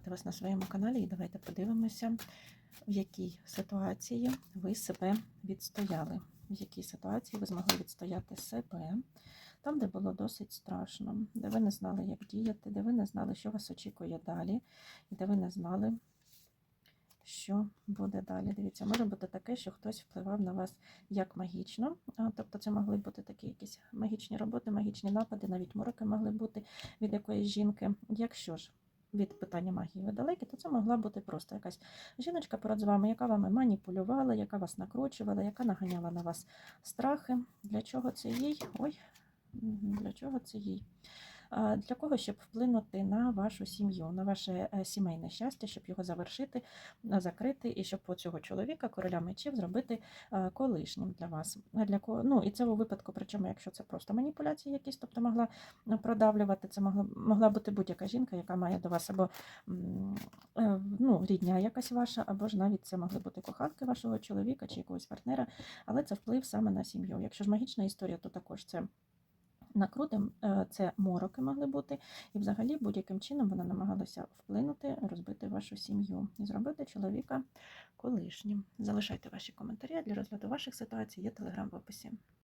вітати вас на своєму каналі і давайте подивимося, в якій ситуації ви себе відстояли, в якій ситуації ви змогли відстояти себе, там, де було досить страшно, де ви не знали, як діяти, де ви не знали, що вас очікує далі, і де ви не знали, що буде далі. Дивіться, може бути таке, що хтось впливав на вас як магічно. Тобто це могли бути такі якісь магічні роботи, магічні напади, навіть мороки могли бути від якоїсь жінки. Якщо ж від питання магії ви далекі, то це могла бути просто якась жіночка перед вами, яка вами маніпулювала, яка вас накручувала, яка наганяла на вас страхи. Для чого це їй? Ой, для чого це їй? Для кого, щоб вплинути на вашу сім'ю, на ваше е, сімейне щастя, щоб його завершити, закрити, і щоб цього чоловіка, короля мечів, зробити колишнім для вас. Для кого? Ну і це у випадку, причому, якщо це просто маніпуляції якісь, тобто могла е, продавлювати, це могла, могла бути будь-яка жінка, яка має до вас або е, ну, рідня якась ваша, або ж навіть це могли бути коханки вашого чоловіка чи якогось партнера, але це вплив саме на сім'ю. Якщо ж магічна історія, то також це. Накрутим це мороки могли бути, і взагалі будь-яким чином вона намагалася вплинути, розбити вашу сім'ю і зробити чоловіка колишнім. Залишайте ваші коментарі для розгляду ваших ситуацій. Є телеграм в описі.